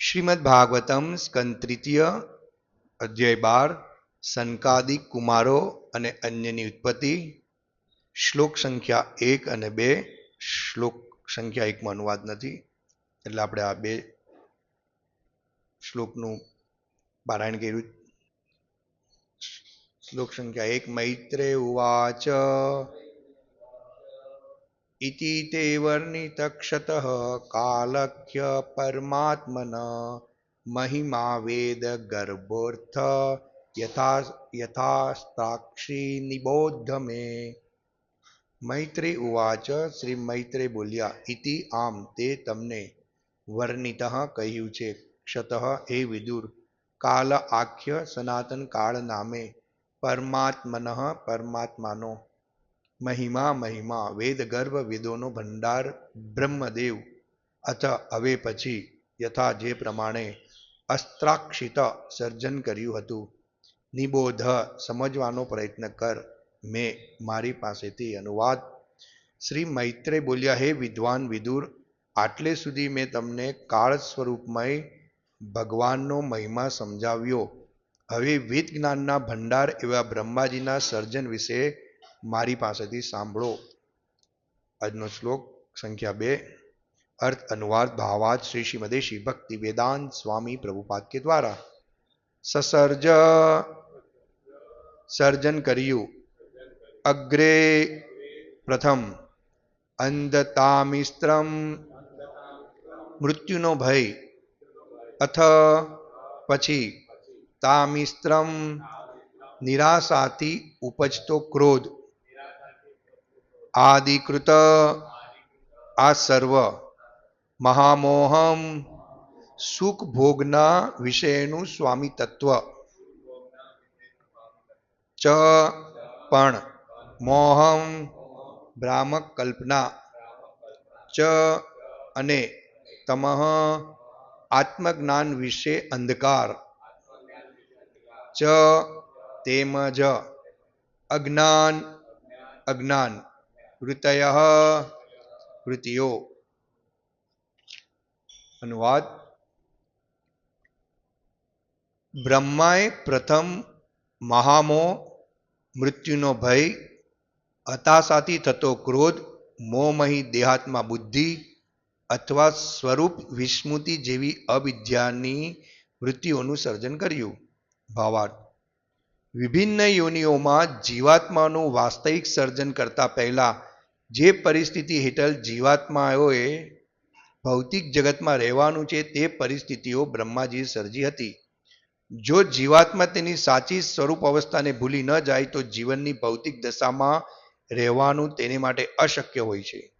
શ્રીમદ ભાગવતમ સ્કંદ તૃતીય અધ્યાય બાર સંકાદિક કુમારો અને અન્યની ઉત્પત્તિ, શ્લોક સંખ્યા એક અને બે, શ્લોક સંખ્યા એકમાં અનુવાદ નથી, એટલે આપણે આ બે શ્લોકનું પારાયણ કર્યું. શ્લોક સંખ્યા એક, મૈત્રે ઉવાચ ઇતિ ते वर्णितक्षतः પરમાત્મન મહિમા વેદ ગર્ભોર્થ યથા યથાસ્તાક્ષી નિબોધ મે મૈત્રી ઉવાચ શ્રી મૈત્રે બોલ્યા ઇતિ આમ તે તમને વર્ણિત કહ્યું છે ક્ષત હે વિદુર કાલ આખ્ય સનાતન કાળ નામે પરમાત્મન પરમાત્માનો મહિમા મહિમા, વેદ, ગર્ભ, વેદોનો ભંડાર બ્રહ્મદેવ. અથ હવે પછી યથા જે પ્રમાણે અસ્ત્રાક્ષિત સર્જન કર્યું હતું. નિબોધ સમજવાનો પ્રયત્ન કર. મેં મારી પાસેથી અનુવાદ. શ્રી મૈત્રે બોલ્યા, હે વિદ્વાન વિદુર, આટલે સુધી મેં તમને કાળ સ્વરૂપમય ભગવાનનો મહિમા સમજાવ્યો. હવે વેદ જ્ઞાનના ભંડાર એવા બ્રહ્માજીના સર્જન વિશે મારી પાસેથી સાંભળો. આજનો શ્લોક સંખ્યા બે. અર્થ અનુવાદ ભાવાદ શ્રી શ્રીમદેશી ભક્તિ વેદાંત સ્વામી પ્રભુપાદ કે દ્વારા. સસર્જ સર્જન કર્યું. અગ્રે પ્રથમ. અંધતામિસ્ત્રમ. મૃત્યુનો ભય. અથ પછી. તામિસ્ત્રમ. નિરાશાથી ઉપજતો ક્રોધ. આદિકૃત આ સર્વ મહામોહમ સુખ ભોગના વિષયનું સ્વામી તત્વ ચ પણ મોહમ ભ્રામક કલ્પના ચ અને તમઃ આત્મજ્ઞાન વિશે અંધકાર ચ તેમજ અજ્ઞાન અજ્ઞાન વૃતય વૃત્તિઓ અનુવાદ બ્રહ્માએ પ્રથમ મહામો મૃત્યુનો ભય હતાશાથી થતો ક્રોધ મોમહી દેહાત્મા બુદ્ધિ અથવા સ્વરૂપ વિસ્મૃતિ જેવી અવિદ્યાની વૃત્તિઓનું સર્જન કર્યું ભાવાર્થ વિભિન્ન યોનિઓમાં જીવાત્માનું વાસ્તવિક સર્જન કરતા પહેલા જે પરિસ્થિતિ હેઠળ જીવાત્માઓએ ભૌતિક જગતમાં રહેવાનું છે તે પરિસ્થિતિઓ બ્રહ્માજીએ સર્જી હતી. જો જીવાત્મા તેની સાચી સ્વરૂપ અવસ્થાને ભૂલી ન જાય તો જીવનની ભૌતિક દશામાં રહેવાનું તેને માટે અશક્ય હોય છે.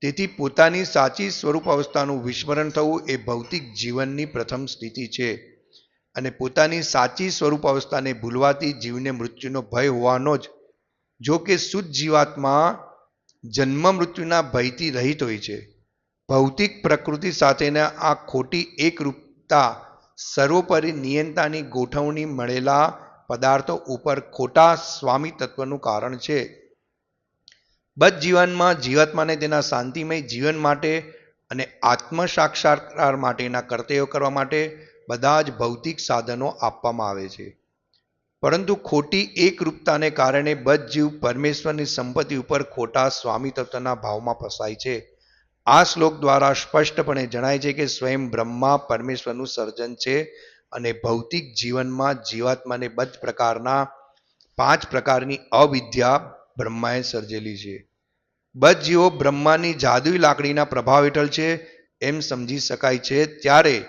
તેથી પોતાની સાચી સ્વરૂપ અવસ્થાનું વિસ્મરણ થવું એ ભૌતિક જીવનની પ્રથમ સ્થિતિ છે અને પોતાની સાચી સ્વરૂપ અવસ્થાને ભૂલવાથી જીવને મૃત્યુનો ભય હોવાનો જ. જો કે શુદ્ધ જીવાત્મા જન્મ મૃત્યુના ભયથી રહિત હોય છે. ભૌતિક પ્રકૃતિ સાથેના આ ખોટી એકરૂપતા સર્વોપરી નિયંતાની ગોઠવણી મળેલા પદાર્થો ઉપર ખોટા સ્વામી તત્વનું કારણ છે. બધ જીવનમાં જીવાત્માને તેના શાંતિમય જીવન માટે અને આત્મ સાક્ષાત્કાર માટેના કર્તવ્યો કરવા માટે બધા જ ભૌતિક સાધનો આપવામાં આવે છે. પરંતુ ખોટી એકરૂપતાને કારણે બધ જીવ પરમેશ્વરની સંપત્તિ ઉપર ખોટા સ્વામિતત્વના ભાવમાં ફસાય છે. આ શ્લોક દ્વારા સ્પષ્ટપણે જણાય છે કે સ્વયં બ્રહ્મા પરમેશ્વરનું સર્જન છે અને ભૌતિક જીવનમાં જીવાત્માને બધ પ્રકારના પાંચ પ્રકારની અવિદ્યા બ્રહ્માએ સર્જેલી છે. બધ જીવો બ્રહ્માની જાદુઈ લાકડીના પ્રભાવ હેઠળ છે એમ સમજી શકાય છે. ત્યારે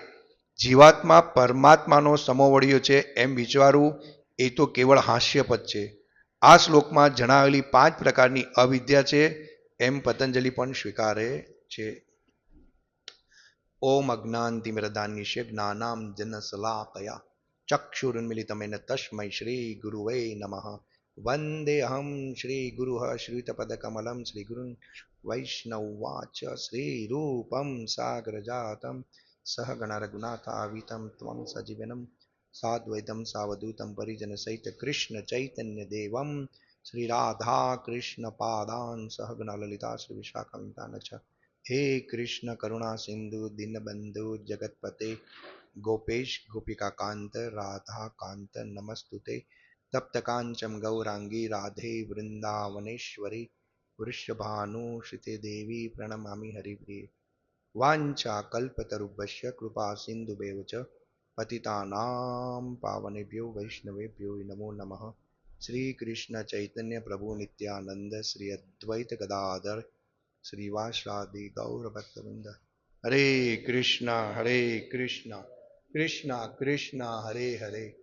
જીવાત્મા પરમાત્માનો સમોવડ્યો છે એમ વિચારવું એ તો કેવળ હાસ્યપદ છે. આ શ્લોકમાં જણાવેલી પાંચ પ્રકારની અવિદ્યા છે, એમ પતંજલિ પણ સ્વીકારે છે. ઓમ અજ્ઞાનતિમિરદાન્યશ્ય જ્ઞાનામ જનસલાકયા ચક્ષુરુન્મિલિતમેન તસ્મૈ શ્રી ગુરુવે નમઃ. વંદેહમ શ્રી ગુરુ શ્રુતપદકમલમ શ્રી ગુરુન વૈષ્ણવાચ શ્રી રૂપમ સાગરજાતમ સહગણ રઘુનાથાવિતમ ત્વમ સજીવનમ સાદ્વૈતમ સાવધૂતમ પરિજન સહિત કૃષ્ણ ચૈતન્ય દેવમ શ્રી રાધા કૃષ્ણ પાદાન સહગણ લલિતા શ્રી વિશાખંતાન છ હે કૃષ્ણ કરુણા સિંધુ દીનબંધુ જગતપતે ગોપેશ ગોપિકા કાંત રાધા કાંત નમસ્તુતે તપ્ત કાંચમ ગૌરાંગી રાધે વૃંદાવનેશ્વરી વૃષભાનુશ્રિતે દેવી પ્રણમામી હરિપ્રિય વાંચા કલ્પતરુભ્ય કૃપા સિંધુભેવ ચ પતિતાનામ પાવનેભ્યો વૈષ્ણવેભ્યો નમો નમઃ શ્રી કૃષ્ણ ચૈતન્ય પ્રભુ નિત્યાનંદ શ્રી અદ્વૈત ગદાધર શ્રીવાસાદિ ગૌર ભક્તવૃંદ હરે કૃષ્ણ હરે કૃષ્ણ કૃષ્ણ કૃષ્ણ હરે હરે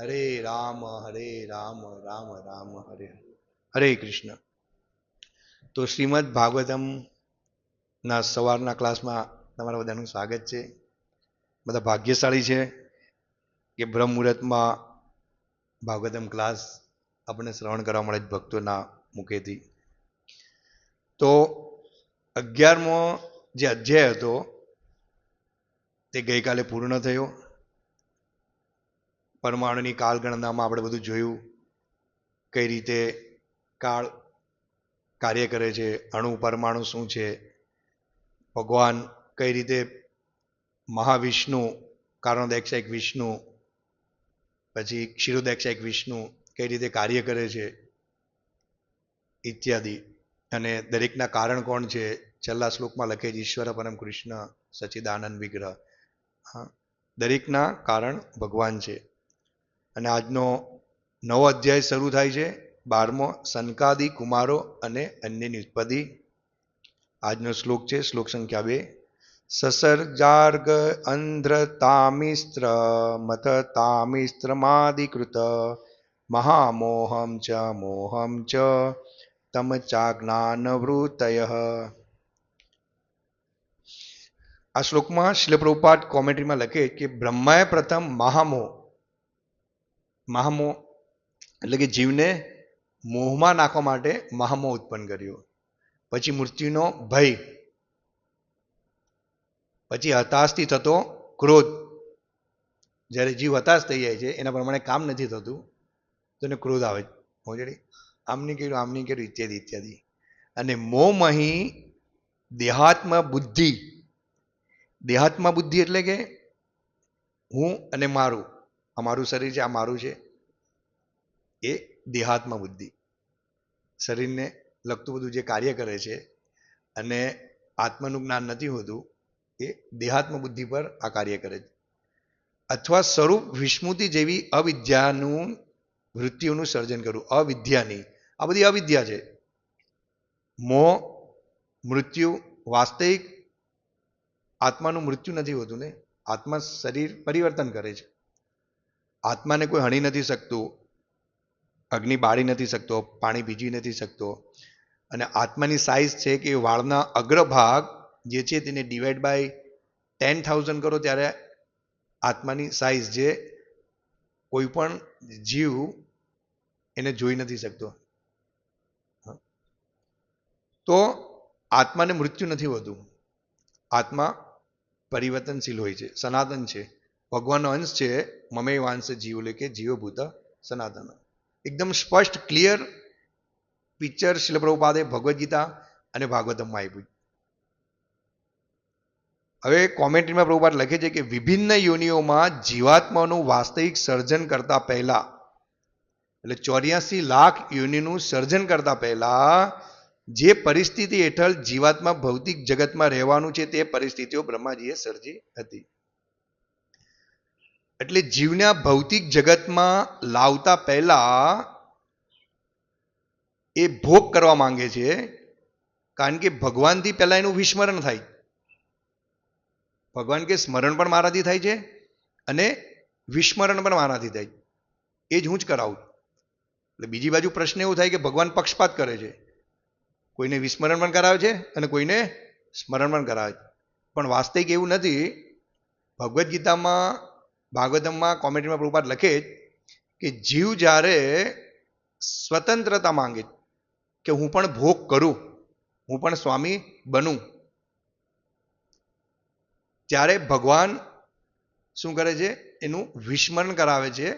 હરે રામ હરે રામ રામ રામ હરે હરે કૃષ્ણ તો શ્રીમદ ભાગવતમ ના સવારના ક્લાસમાં તમારા બધાનું સ્વાગત છે. બધા ભાગ્યશાળી છે કે બ્રહ્મ મુહૂર્તમાં ભાગવતમ ક્લાસ આપણને શ્રવણ કરવા મળે છે ભક્તોના મુખેથી. તો અગિયારમો જે અધ્યાય હતો તે ગઈકાલે પૂર્ણ થયો. પરમાણુની કાળગણનામાં આપણે બધું જોયું કઈ રીતે કાળ કાર્ય કરે છે, અણુ, પરમાણુ શું છે, ભગવાન કઈ રીતે મહાવિષ્ણુ કારણોદેક્ષાયક વિષ્ણુ, પછી ક્ષીરોદેક્ષાયક વિષ્ણુ, કઈ રીતે કાર્ય કરે છે ઇત્યાદિ. અને દરેકના કારણ કોણ છે? છેલ્લા શ્લોકમાં લખે છે ઈશ્વર, પરમ કૃષ્ણ, સચિદાનંદ વિગ્રહ. હા. દરેકના કારણ ભગવાન છે. અને આજનો નવો અધ્યાય શરૂ થાય છે બારમો સનકાદી કુમારો અને અન્યની ઉત્પત્તિ આજનો શ્લોક છે શ્લોક સંખ્યા બે. સસર્જાર્ગ અંધ્ર તામિસ્ત્ર મથ તામિસ્ત્રમાદિકૃત મહામોહમ ચ મોહમ ચ તમ ચાજ્ઞાનવૃતય આ શ્લોકમાં શિલ પ્રભુપાદ કોમેન્ટ્રીમાં લખે કે બ્રહ્માએ પ્રથમ મહામોહ મહામોહ એટલે કે જીવને મોહમાં નાખવા માટે મહામોહ ઉત્પન્ન કર્યો પછી મૃત્યુનો ભય પછી હતાશથી થતો ક્રોધ. જ્યારે જીવ હતાશ થઈ જાય છે, એના પ્રમાણે કામ નથી થતું, તો એને ક્રોધ આવે મોજડી આમની કર્યું આમની કર્યું, ઇત્યાદિ ઇત્યાદિ. અને મોમહી દેહાત્મ બુદ્ધિ. દેહાત્મ બુદ્ધિ એટલે કે હું અને મારું. અમારું શરીર છે, આ મારું છે. એ દેહાત્મ બુદ્ધિ. શરીરને લગતું બધું જે કાર્ય કરે છે, અને આત્માનું જ્ઞાન નથી હોતું એ દેહાત્મ બુદ્ધિ પર આ કાર્ય કરે છે. અથવા સ્વરૂપ વિસ્મૃતિ જેવી અવિદ્યાનું વૃત્તિઓનું સર્જન કરવું. અવિદ્યાની. આ બધી અવિદ્યા છે. મોહ, મૃત્યુ, વાસ્તવિક આત્માનું મૃત્યુ નથી હોતું ને. આત્મા શરીર પરિવર્તન કરે છે. આત્માને કોઈ હણી નથી શકતું, અગ્નિ બાળી નથી શકતો, પાણી ભીજી નથી શકતો. અને આત્માની સાઇઝ છે કે વાળના અગ્રભાગ જે છે તેને ડિવાઈડ બાય ટેન થાઉઝન્ડ કરો ત્યારે આત્માની સાઇઝ જે કોઈ પણ જીવ એને જોઈ નથી શકતો. તો આત્માને મૃત્યુ નથી હોતું. આત્મા પરિવર્તનશીલ હોય છે, સનાતન છે. ભગવાનનો અંશ છે મમે વાંશ જીવ લે કે જીવભૂત સનાતન. એકદમ સ્પષ્ટ ક્લિયર પિક્ચર શિલ પ્રભુપાદે ભગવદ્ ગીતા અને ભાગવતમમાં આપ્યું. હવે કોમેન્ટ્રીમાં પ્રભુપાદ લખે છે કે વિભિન્ન યોનિઓમાં જીવાત્માનું વાસ્તવિક સર્જન કરતા પહેલા, એટલે ચોર્યાસી લાખ યોનિનું સર્જન કરતા પહેલા, જે પરિસ્થિતિ હેઠળ જીવાત્મા ભૌતિક જગતમાં રહેવાનું છે તે પરિસ્થિતિઓ બ્રહ્માજીએ સર્જી હતી. એટલે જીવના ભૌતિક જગતમાં લાવતા પહેલા એ ભોગ કરવા માંગે છે, કારણ કે ભગવાનથી પહેલા એનું વિસ્મરણ થાય. ભગવાન કે સ્મરણ પણ મારાથી થાય છે અને વિસ્મરણ પણ મારાથી થાય એ જ હું જ કરાવું. એટલે બીજી બાજુ પ્રશ્ન એવું થાય કે ભગવાન પક્ષપાત કરે છે. કોઈને વિસ્મરણ પણ કરાવે છે અને કોઈને સ્મરણ પણ કરાવે છે. પણ વાસ્તવિક એવું નથી. ભગવદ્ ગીતામાં, ભાગવતમમાં કોમેન્ટ્રીમાં પ્રુપાત લખે કે જીવ જ્યારે સ્વતંત્રતા માંગે કે હું પણ ભોગ કરું, હું પણ સ્વામી બનું ત્યારે ભગવાન શું કરે છે? એનું વિસ્મરણ કરાવે છે.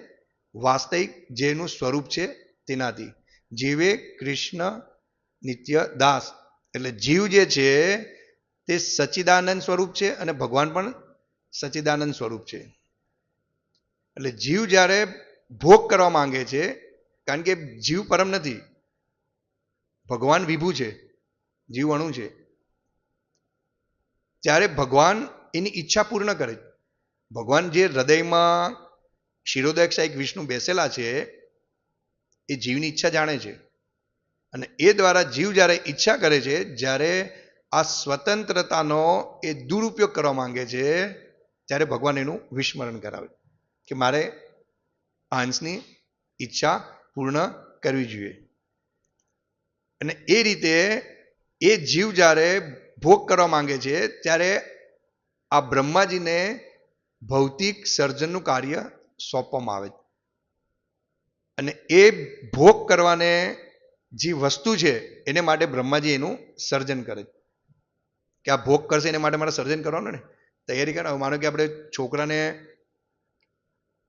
વાસ્તવિક જેનું સ્વરૂપ છે તેનાથી. જીવે કૃષ્ણ નિત્ય દાસ. એટલે જીવ જે છે તે સચ્ચિદાનંદ સ્વરૂપ છે અને ભગવાન પણ સચ્ચિદાનંદ સ્વરૂપ છે. એટલે જીવ જ્યારે ભોગ કરવા માંગે છે, કારણ કે જીવ પરમ નથી, ભગવાન વિભુ છે, જીવ અણુ છે. ત્યારે ભગવાન એની ઈચ્છા પૂર્ણ કરે ભગવાન જે હૃદયમાં એક વિષ્ણુ બેસેલા છે, એ જીવની ઈચ્છા જાણે છે. અને એ દ્વારા જીવ જ્યારે ઈચ્છા કરે છે, જ્યારે આ સ્વતંત્રતાનો એ દુરુપયોગ કરવા માંગે છે, ત્યારે ભગવાન એનું વિસ્મરણ કરાવે કે મારે હંસની ઈચ્છા પૂર્ણ કરવી જોઈએ. અને એ રીતે એ જીવ જ્યારે ભોગ કરવા માંગે છે, ત્યારે આ બ્રહ્માજીને ભૌતિક સર્જનનું કાર્ય સોંપવામાં આવે અને એ ભોગ કરવાને જે વસ્તુ છે, એને માટે બ્રહ્માજી એનું સર્જન કરે કે આ ભોગ કરશે એને માટે મારે સર્જન કરવાનું ને? તૈયારી કરે માનો કે આપણે છોકરાને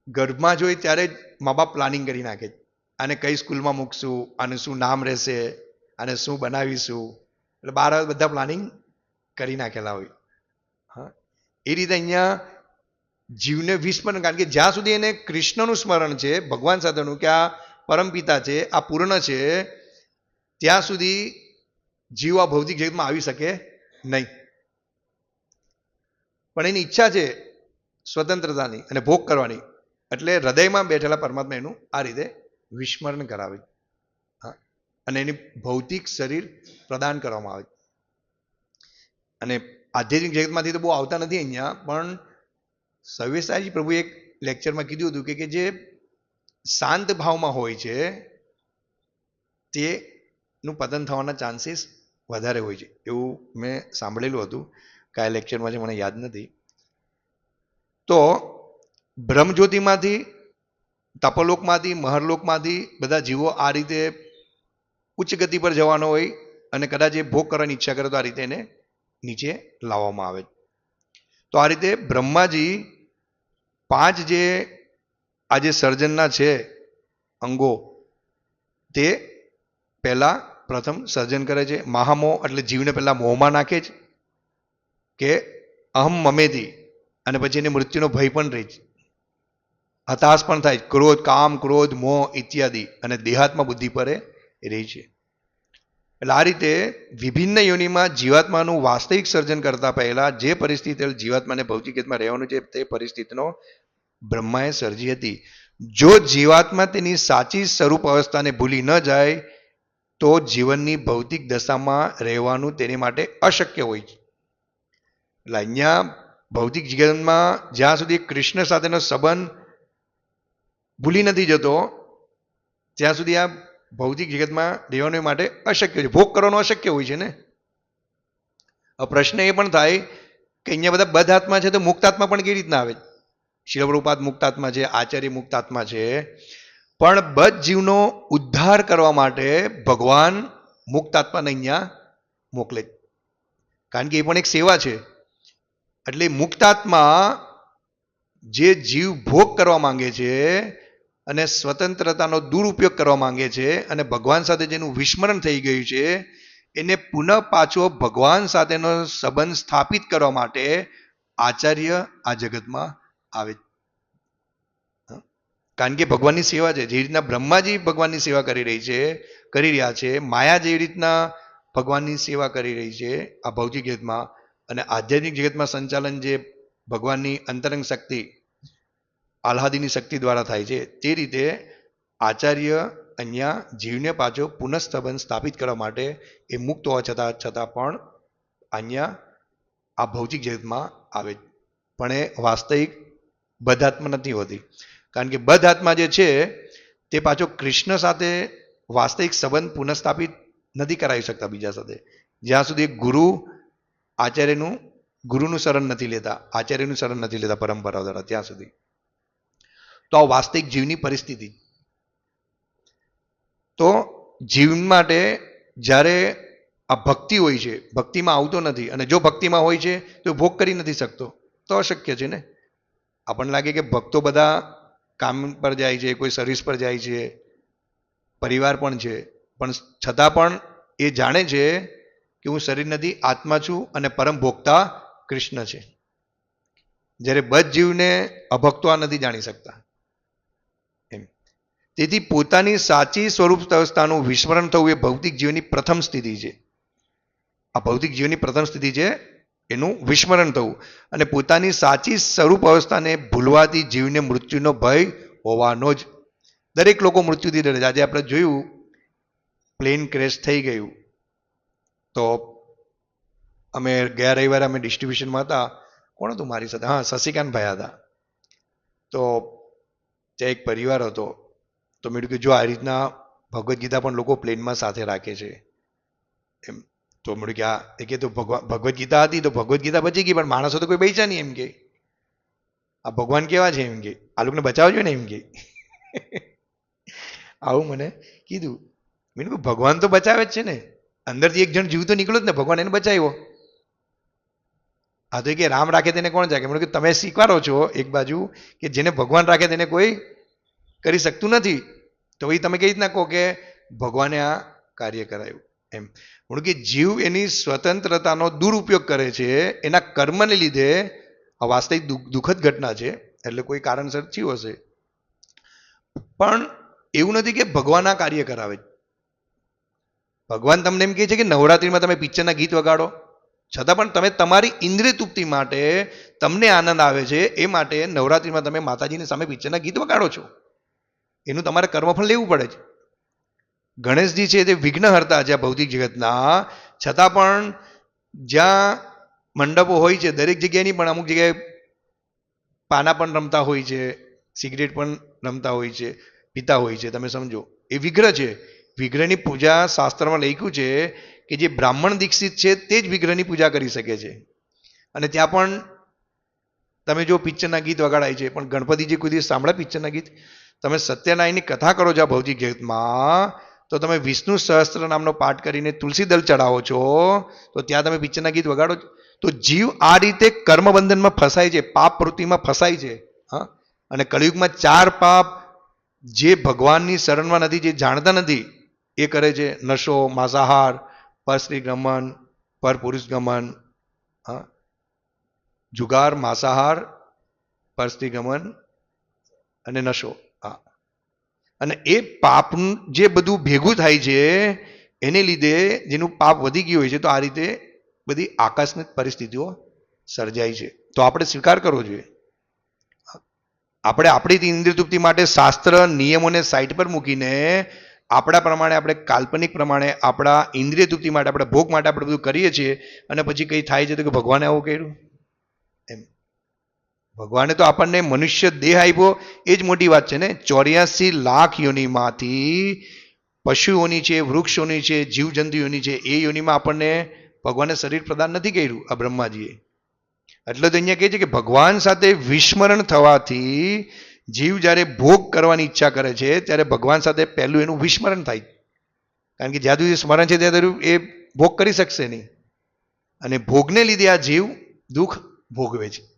ગર્ભમાં જોઈ ત્યારે જ મા બાપ પ્લાનિંગ કરી નાખે આને કઈ સ્કૂલમાં મૂકશું? આનું શું નામ રહેશે? આને શું બનાવીશું? એટલે બાર બધા પ્લાનિંગ કરી નાખેલા હોય. એ રીતે અહીંયા જીવને વિસ્મરણ, કારણ કે જ્યાં સુધી એને કૃષ્ણનું સ્મરણ છે, ભગવાન સાથેનું, કે આ પરમપિતા છે, આ પૂર્ણ છે, ત્યાં સુધી જીવ આ ભૌતિક જગતમાં આવી શકે નહીં. પણ એની ઈચ્છા છે સ્વતંત્રતાની અને ભોગ કરવાની. એટલે હૃદયમાં બેઠેલા પરમાત્મા એનું આ રીતે વિસ્મરણ કરાવે. હા. અને એની ભૌતિક શરીર પ્રદાન કરવામાં આવે. અને આધ્યાત્મિક જગતમાંથી તો બહુ આવતા નથી અહીંયા, પણ સર્વેસાજી પ્રભુએ એક લેક્ચરમાં કીધું હતું કે કે જે શાંત ભાવમાં હોય છે, તેનું પતન થવાના ચાન્સીસ વધારે હોય છે. એવું મેં સાંભળેલું હતું કયા લેક્ચરમાં છે, મને યાદ નથી. તો બ્રહ્મજ્યોતિમાંથી, તપલોકમાંથી, મહરલોકમાંથી બધા જીવો આ રીતે ઉચ્ચ ગતિ પર જવાનો હોય અને કદાચ એ ભોગ કરવાની ઈચ્છા કરે તો આ રીતે એને નીચે લાવવામાં આવે. તો આ રીતે બ્રહ્માજી પાંચ જે આજે સર્જનના છે અંગો, તે પહેલાં પ્રથમ સર્જન કરે છે. મહામોહ એટલે જીવને પહેલાં મોહમાં નાખે છે કે અહમ મમેથી અને પછી એને મૃત્યુનો ભય પણ રહે છે. હતાશ પણ થાય ક્રોધ, કામ, ક્રોધ, મોહ ઇત્યાદિ અને દેહાત્મા બુદ્ધિ પર રહે છે. એટલે આ રીતે વિભિન્ન યોનિમાં જીવાત્માનું વાસ્તવિક સર્જન કરતા પહેલા જે પરિસ્થિતિ જીવાત્માને ભૌતિકમાં રહેવાનું છે, તે પરિસ્થિતિનો બ્રહ્માએ સર્જી હતી. જો જીવાત્મા તેની સાચી સ્વરૂપ અવસ્થાને ભૂલી ન જાય, તો જીવનની ભૌતિક દશામાં રહેવાનું તેની માટે અશક્ય હોય છે. એટલે અહીંયા ભૌતિક જીવનમાં જ્યાં સુધી કૃષ્ણ સાથેનો સંબંધ ભૂલી નથી જતો, ત્યાં સુધી આ ભૌતિક જગતમાં દેવાને માટે અશક્ય છે. ભોગ કરવાનો અશક્ય હોય છે ને? પ્રશ્ન એ પણ થાય કે અહીંયા બધા બધાત્મા છે તો મુક્તાત્મા પણ કેવી રીતના આવે? શિવરૂપાત મુક્તાત્મા છે, આચાર્ય મુક્તાત્મા છે. પણ બધ જીવનો ઉદ્ધાર કરવા માટે ભગવાન મુક્તાત્માને અહીંયા મોકલે. કારણ કે એ પણ એક સેવા છે. એટલે મુક્તાત્મા જે જીવ ભોગ કરવા માંગે છે અને સ્વતંત્રતાનો દુરુપયોગ કરવા માંગે છે અને ભગવાન સાથે જેનું વિસ્મરણ થઈ ગયું છે, એને પુનઃ પાછો ભગવાન સાથેનો સંબંધ સ્થાપિત કરવા માટે આચાર્ય આ જગતમાં આવે. કારણ કે ભગવાનની સેવા છે જે રીતના બ્રહ્માજી ભગવાનની સેવા કરી રહી છે, કરી રહ્યા છે, માયા જેવી રીતના ભગવાનની સેવા કરી રહી છે આ ભૌતિક જગતમાં. અને આધ્યાત્મિક જગતમાં સંચાલન જે ભગવાનની અંતરંગ શક્તિ આહ્લાદીની શક્તિ દ્વારા થાય છે. તે રીતે આચાર્ય અહીંયા જીવને પાછો પુનઃસ્તંભન સ્થાપિત કરવા માટે એ મુક્ત હોવા છતાં છતાં પણ અહીંયા આ ભૌતિક જગતમાં આવે પણ એ વાસ્તવિક બધાત્મા નથી હોતી. કારણ કે બધાત્મા જે છે, તે પાછો કૃષ્ણ સાથે વાસ્તવિક સંબંધ પુનઃસ્થાપિત નથી કરાવી શકતા બીજા સાથે. જ્યાં સુધી ગુરુ આચાર્યનું, ગુરુનું શરણ નથી લેતા, આચાર્યનું શરણ નથી લેતા પરંપરા દ્વારા, ત્યાં સુધી. તો આ વાસ્તવિક જીવની પરિસ્થિતિ. તો જીવ માટે જ્યારે આ ભક્તિ હોય છે, ભક્તિમાં આવતો નથી અને જો ભક્તિમાં હોય છે, તો ભોગ કરી નથી શકતો. તો અશક્ય છે ને? આપણને લાગે કે ભક્તો બધા કામ પર જાય છે, કોઈ સર્વિસ પર જાય છે, પરિવાર પણ છે. પણ છતાં પણ એ જાણે છે કે હું શરીર નથી, આત્મા છું અને પરમ ભોગતા કૃષ્ણ છે. જ્યારે બધ જીવને અભક્તો આ નથી જાણી શકતા. તેથી પોતાની સાચી સ્વરૂપ અવસ્થાનું વિસ્મરણ થવું એ ભૌતિક જીવનની પ્રથમ સ્થિતિ છે. આ ભૌતિક જીવનની પ્રથમ સ્થિતિ છે, એનું વિસ્મરણ થવું. અને પોતાની સાચી સ્વરૂપ અવસ્થાને ભૂલવાથી જીવને મૃત્યુનો ભય હોવાનો જ. દરેક લોકો મૃત્યુથી ડરે આજે આપણે જોયું, પ્લેન ક્રેશ થઈ ગયું. તો અમે ગયા રવિવારે અમે ડિસ્ટ્રીબ્યુશનમાં હતા. કોણ હતું મારી સાથે? હા શશિકાંત ભાઈ હતા. તો ત્યાં એક પરિવાર હતો. તો મેં કીધું કે જો આ રીતના ભગવદ્ ગીતા પણ લોકો પ્લેનમાં સાથે રાખે છે. એમ. તો મેં કે આ એ કે, તો ભગવાન ભગવદ્ ગીતા હતી તો ભગવદ્ ગીતા બચી ગઈ, પણ માણસો તો કોઈ બેચા નહીં એમ કે. આ ભગવાન કેવા છે? એમ કે. આ લોકોને બચાવજો ને, એમ કે. આવું મને કીધું. મેં કીધું, ભગવાન તો બચાવે જ છે ને. અંદરથી એક જણ જીવ તો નીકળ્યો જ ને, ભગવાન એને બચાવ્યો. આ તો કે, રામ રાખે તેને કોણ કે મને તમે સ્વીકારો છો એક બાજુ કે જેને ભગવાન રાખે તેને કોઈ કરી શકતું નથી. તો પછી તમે કઈ રીતના કહો કે ભગવાને આ કાર્ય કરાયું? એમ. પણ કે જીવ એની સ્વતંત્રતાનો દુરુપયોગ કરે છે, એના કર્મને લીધે આ વાસ્તવિક દુઃખદ ઘટના છે, એટલે કોઈ કારણસર થયું હશે. પણ એવું નથી કે ભગવાન આ કાર્ય કરાવે. ભગવાન તમને એમ કહે છે કે નવરાત્રિમાં તમે પિક્ચરના ગીત વગાડો. છતાં પણ તમે તમારી ઇન્દ્રિય તૃપ્તિ માટે તમને આનંદ આવે છે, એ માટે નવરાત્રિમાં તમે માતાજીની સામે પિક્ચરના ગીત વગાડો છો. એનું તમારે કર્મફળ લેવું પડે છે. ગણેશજી છે તે વિઘ્નહર્તા છે ભૌતિક જગતના. છતાં પણ જ્યાં મંડપો હોય છે, દરેક જગ્યાની પણ અમુક જગ્યાએ પાના પણ રમતા હોય છે, સિગરેટ પણ રમતા હોય છે, પીતા હોય છે. તમે સમજો, એ વિગ્રહ છે. વિગ્રહની પૂજા શાસ્ત્રમાં લખ્યું છે કે જે બ્રાહ્મણ દીક્ષિત છે તે જ વિગ્રહની પૂજા કરી શકે છે. અને ત્યાં પણ તમે જો પિક્ચરના ગીત વગાડાય છે, પણ ગણપતિજી કોઈ દિવસ સાંભળ્યા પિક્ચરના ગીત? તમે સત્યનારાયણની કથા કરો છો ભૌતિક જગતમાં તો તમે વિષ્ણુ સહસ્ત્ર નામનો પાઠ કરીને તુલસી દળ ચડાવો છો, તો ત્યાં તમે પિક્ચરના ગીત વગાડો છો. તો જીવ આ રીતે કર્મબંધનમાં ફસાય છે, પાપ પ્રવૃત્તિમાં ફસાય છે, હા? અને કળિયુગમાં ચાર પાપ જે ભગવાનની શરણમાં નથી, જે જાણતા નથી, એ કરે છે નશો, માંસાહાર, પરસ્ત્રી ગમન પર પુરુષ ગમન, હા? જુગાર, માંસાહાર, પરસ્ત્રી ગમન અને નશો. અને એ પાપનું જે બધું ભેગું થાય છે, એને લીધે જેનું પાપ વધી ગયું હોય છે, તો આ રીતે બધી આકસ્મિક પરિસ્થિતિઓ સર્જાય છે. તો આપણે સ્વીકાર કરવો જોઈએ. આપણે આપણી ઇન્દ્રિય તૃપ્તિ માટે શાસ્ત્ર નિયમોને સાઈડ પર મૂકીને આપણા પ્રમાણે આપણે કાલ્પનિક પ્રમાણે આપણા ઇન્દ્રિય તૃપ્તિ માટે, આપણે ભોગ માટે આપણે બધું કરીએ છીએ અને પછી કંઈ થાય છે તો કે ભગવાને આવું કર્યું? ભગવાને તો આપણને મનુષ્ય દેહ આપ્યો. એ જ મોટી વાત છે ને? ચોર્યાસી લાખ યોનિમાંથી પશુઓની છે, વૃક્ષોની છે, જીવજંતુઓની છે, એ યોનિમાં આપણને ભગવાને શરીર પ્રદાન નથી કર્યું આ બ્રહ્માજીએ. એટલે તો અહીંયા કહે છે કે ભગવાન સાથે વિસ્મરણ થવાથી જીવ જ્યારે ભોગ કરવાની ઈચ્છા કરે છે, ત્યારે ભગવાન સાથે પહેલું એનું વિસ્મરણ થાય. કારણ કે જ્યાં સુધી સ્મરણ છે, ત્યાં એ ભોગ કરી શકશે નહીં. અને ભોગને લીધે આ જીવ દુઃખ ભોગવે છે.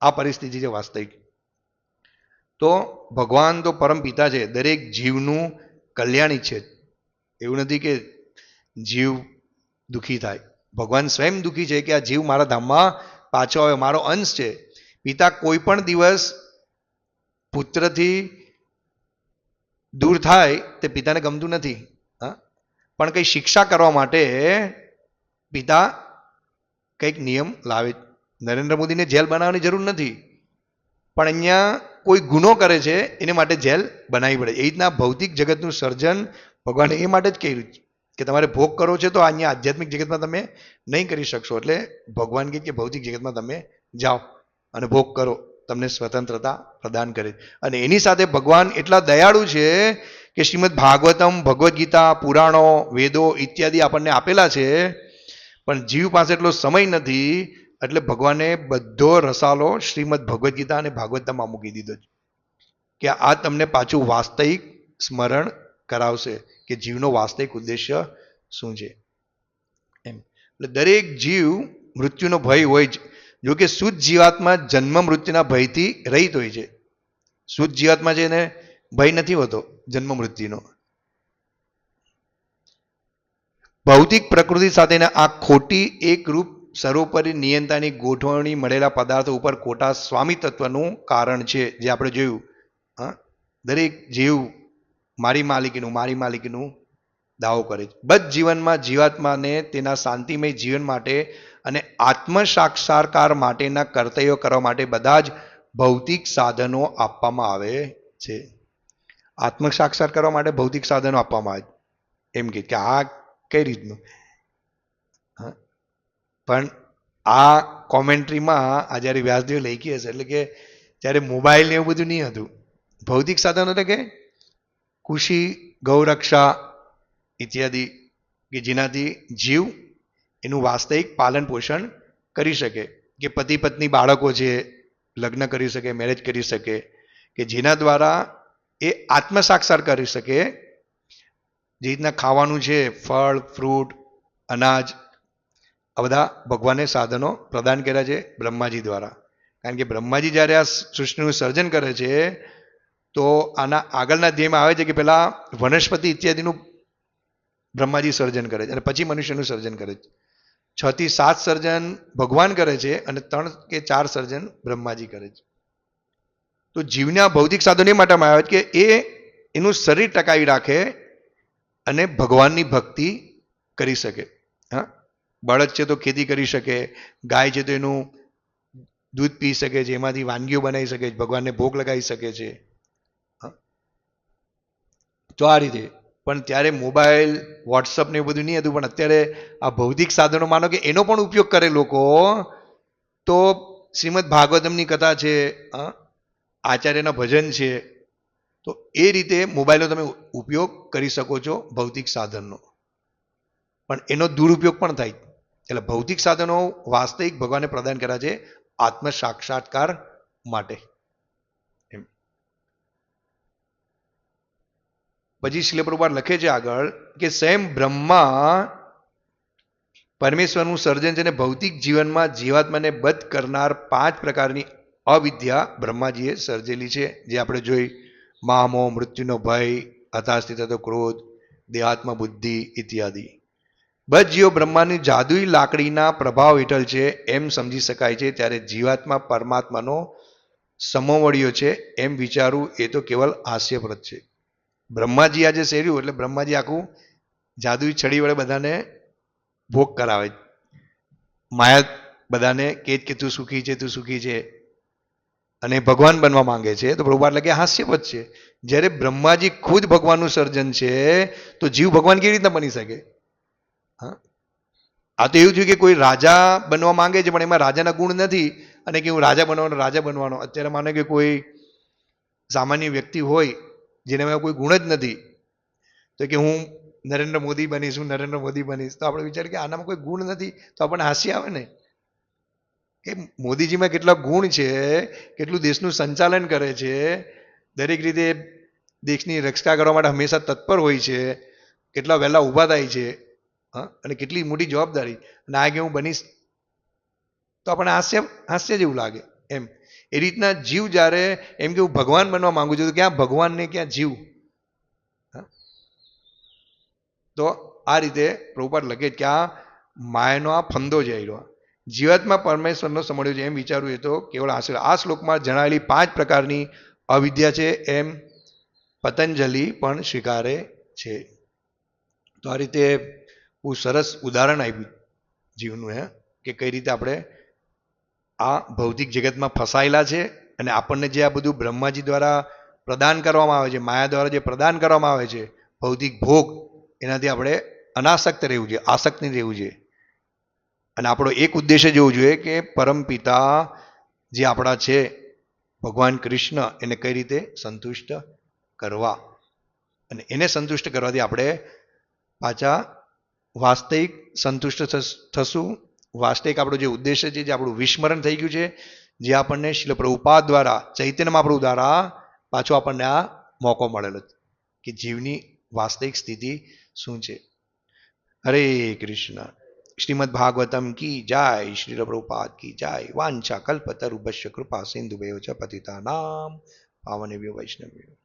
આ પરિસ્થિતિ છે વાસ્તવિક. તો ભગવાન તો પરમ પિતા છે, દરેક જીવનું કલ્યાણી છે. એવું નથી કે જીવ દુઃખી થાય. ભગવાન સ્વયં દુઃખી છે કે આ જીવ મારા ધામમાં પાછો આવે મારો અંશ છે. પિતા કોઈ પણ દિવસ પુત્રથી દૂર થાય તે પિતાને ગમતું નથી. હા? પણ કંઈ શિક્ષા કરવા માટે પિતા કંઈક નિયમ લાવે નરેન્દ્ર મોદીને જેલ બનાવવાની જરૂર નથી. પણ અહીંયા કોઈ ગુનો કરે છે, એને માટે જેલ બનાવવી પડે. એ રીતના ભૌતિક જગતનું સર્જન ભગવાને એ માટે જ કર્યું કે તમારે ભોગ કરો છે તો અહીંયા આધ્યાત્મિક જગતમાં તમે નહીં કરી શકશો. એટલે ભગવાન કહે કે ભૌતિક જગતમાં તમે જાઓ અને ભોગ કરો. તમને સ્વતંત્રતા પ્રદાન કરે. અને એની સાથે ભગવાન એટલા દયાળુ છે કે શ્રીમદ ભાગવતમ ભગવદ્ ગીતા પુરાણો, વેદો ઇત્યાદિ આપણને આપેલા છે. પણ જીવ પાસે એટલો સમય નથી એટલે ભગવાને બધો રસાલો શ્રીમદ ભગવદ્ ગીતા અને ભાગવતમાં મૂકી દીધો છે. કે આ તમને પાછું વાસ્તવિક સ્મરણ કરાવશે કે જીવનો વાસ્તવિક ઉદ્દેશ્ય શું છે. એમ. એટલે દરેક જીવ મૃત્યુનો ભય હોય છે જો કે શુદ્ધ જીવાત્મા જન્મ મૃત્યુના ભયથી રહિત હોય છે. શુદ્ધ જીવાત્મા એને ભય નથી હોતો, જન્મ મૃત્યુનો. ભૌતિક પ્રકૃતિ સાથેના આ ખોટી એકરૂપ સર્વોપરી નિયંતાની ગોઠવણી મળેલા પદાર્થો ઉપર ખોટા સ્વામી કારણ છે, જે આપણે જોયું હા દરેક જીવ મારી માલિકીનું મારી માલિકીનું દાવો કરે છે બધ જીવનમાં જીવાત્માને તેના શાંતિમય જીવન માટે અને આત્મ સાક્ષાત્કાર માટેના કર્તવ્યો કરવા માટે બધા જ ભૌતિક સાધનો આપવામાં આવે છે આત્મ સાક્ષાત્કાર કરવા માટે ભૌતિક સાધનો આપવામાં આવે. એમ કે આ કઈ રીતનું? પણ આ કોમેન્ટ્રીમાં આ જ્યારે વ્યાસદેવ લખી હશે, એટલે કે ત્યારે મોબાઈલ ને એવું બધું નહીં હતું, ભૌતિક સાધનો એટલે કે કૃષિ, ગૌરક્ષા ઇત્યાદિ, કે જેનાથી જીવ એનું વાસ્તવિક પાલન પોષણ કરી શકે, કે પતિ પત્ની બાળકો છે, લગ્ન કરી શકે મેરેજ કરી શકે, કે જેના દ્વારા એ આત્મ સાક્ષાત કરી શકે, જે રીતના ખાવાનું છે, ફળ ફ્રૂટ અનાજ આ બધા ભગવાને સાધનો પ્રદાન કર્યા છે બ્રહ્માજી દ્વારા. કારણ કે બ્રહ્માજી જ્યારે આ સૃષ્ટિનું સર્જન કરે છે, તો આના આગળના ધ્યેયમાં આવે છે કે પહેલાં વનસ્પતિ ઇત્યાદિનું બ્રહ્માજી સર્જન કરે છે અને પછી મનુષ્યનું સર્જન કરે છે. છ થી સાત સર્જન ભગવાન કરે છે અને ત્રણ કે ચાર સર્જન બ્રહ્માજી કરે છે. તો જીવના ભૌતિક સાધનો એ માટેમાં આવે કે એ એનું શરીર ટકાવી રાખે અને ભગવાનની ભક્તિ કરી શકે. બળદ છે તો ખેતી કરી શકે, ગાય છે તો એનું દૂધ પી શકે છે, એમાંથી વાનગીઓ બનાવી શકે છે, ભગવાનને ભોગ લગાવી શકે છે. તો આ રીતે. પણ ત્યારે મોબાઈલ, વોટ્સઅપ ને એવું બધું નહીં હતું, પણ અત્યારે આ ભૌતિક સાધનો માનો કે એનો પણ ઉપયોગ કરે લોકો. તો શ્રીમદ ભાગવતમની કથા છે આચાર્યના ભજન છે. તો એ રીતે મોબાઈલનો તમે ઉપયોગ કરી શકો છો ભૌતિક સાધનનો. પણ એનો દુરુપયોગ પણ થાય. એટલે ભૌતિક સાધનો વાસ્તવિક ભગવાને પ્રદાન કર્યા છે આત્મ સાક્ષાત્કાર માટે. એમ. પછી શિલ પ્રભુપાદ લખે છે આગળ કે સ્વયં બ્રહ્મા પરમેશ્વરનું સર્જન છે અને ભૌતિક જીવનમાં જીવાત્માને બધ કરનાર પાંચ પ્રકારની અવિદ્યા બ્રહ્માજીએ સર્જેલી છે. જે આપણે જોઈ. મામો, મૃત્યુનો ભય હતાશથી થતો ક્રોધ, દેહાત્મ બુદ્ધિ, ઇત્યાદિ. બધ જીવો બ્રહ્માની જાદુઈ લાકડીના પ્રભાવ હેઠળ છે એમ સમજી શકાય છે. ત્યારે જીવાત્મા પરમાત્માનો સમોવડ્યો છે એમ વિચારવું એ તો કેવલ હાસ્યપ્રદ છે. બ્રહ્માજી આજે શેર્યું એટલે બ્રહ્માજી આખું જાદુઈ છડી વડે બધાને ભોગ કરાવે. માયા બધાને કે કે તું સુખી છે, તું સુખી છે અને ભગવાન બનવા માંગે છે. તો પ્રભુપાદ એટલે કે હાસ્યપદ છે. જ્યારે બ્રહ્માજી ખુદ ભગવાનનું સર્જન છે, તો જીવ ભગવાન કેવી રીતના બની શકે? આ તો એવું થયું કે કોઈ રાજા બનવા માંગે છે, પણ એમાં રાજાના ગુણ નથી અને કે હું રાજા બનવાનો રાજા બનવાનો. અત્યારે માને કે કોઈ સામાન્ય વ્યક્તિ હોય જેનામાં કોઈ ગુણ જ નથી, તો કે હું નરેન્દ્ર મોદી બનીશ, હું નરેન્દ્ર મોદી બનીશ, તો આપણે વિચાર કે આનામાં કોઈ ગુણ નથી, તો આપણને હાસ્ય આવે ને? કે મોદીજીમાં કેટલા ગુણ છે, કેટલું દેશનું સંચાલન કરે છે, દરેક રીતે દેશની રક્ષા કરવા માટે હંમેશા તત્પર હોય છે, કેટલા વહેલા ઊભા થાય છે હા? અને કેટલી મોટી જવાબદારી. અને આ હું બનીશ. તો આપણને હાસ્ય હાસ્ય જેવું લાગે, એમ. એ રીતના જીવ જ્યારે, એમ કે હું ભગવાન બનવા માંગુ છું, તો ક્યાં ભગવાન ને ક્યાં જીવ? તો આ રીતે પ્રભુપાદ લખે કે આ માયાનો આ ફંદો જ રહ્યો જીવાતમાં પરમેશ્વરનો સમળ્યો છે, એમ વિચારવું એ તો કેવળ આશીર્વાદ આ શ્લોકમાં જણાવેલી પાંચ પ્રકારની અવિદ્યા છે, એમ પતંજલિ પણ સ્વીકારે છે. તો આ રીતે બહુ સરસ ઉદાહરણ આપ્યું જીવનું હે? કે કઈ રીતે આપણે આ ભૌતિક જગતમાં ફસાયેલા છે અને આપણને જે આ બધું બ્રહ્માજી દ્વારા પ્રદાન કરવામાં આવે છે, માયા દ્વારા જે પ્રદાન કરવામાં આવે છે, ભૌતિક ભોગ, એનાથી આપણે અનાસક્ત રહેવું જોઈએ, આસક્ત નહીં રહેવું જોઈએ. અને આપણો એક ઉદ્દેશ્ય જેવું જોઈએ કે પરમ પિતા જે આપણા છે, ભગવાન કૃષ્ણ, એને કઈ રીતે સંતુષ્ટ કરવા. અને એને સંતુષ્ટ કરવાથી આપણે પાછા વાસ્તવિક સંતુષ્ટ થશું. વાસ્તવિક આપણો જે ઉદ્દેશ્ય છે, જે આપણું વિસ્મરણ થઈ ગયું છે, જે આપણને શિલ પ્રભુપાદ દ્વારા ચૈતન્ય મહાપ્રભુ દ્વારા પાછો આપણને આ મોકો મળેલો કે જીવની વાસ્તવિક સ્થિતિ શું છે. હરે કૃષ્ણ. શ્રીમદ ભાગવતમ કી જય, શ્રી પ્રભુપાદ કી જય. વાંછા કલ્પતરુભસ્ય કૃપા સિંધુ ચ પતિતા નામ પાવનેભ્યો વૈષ્ણવ્યો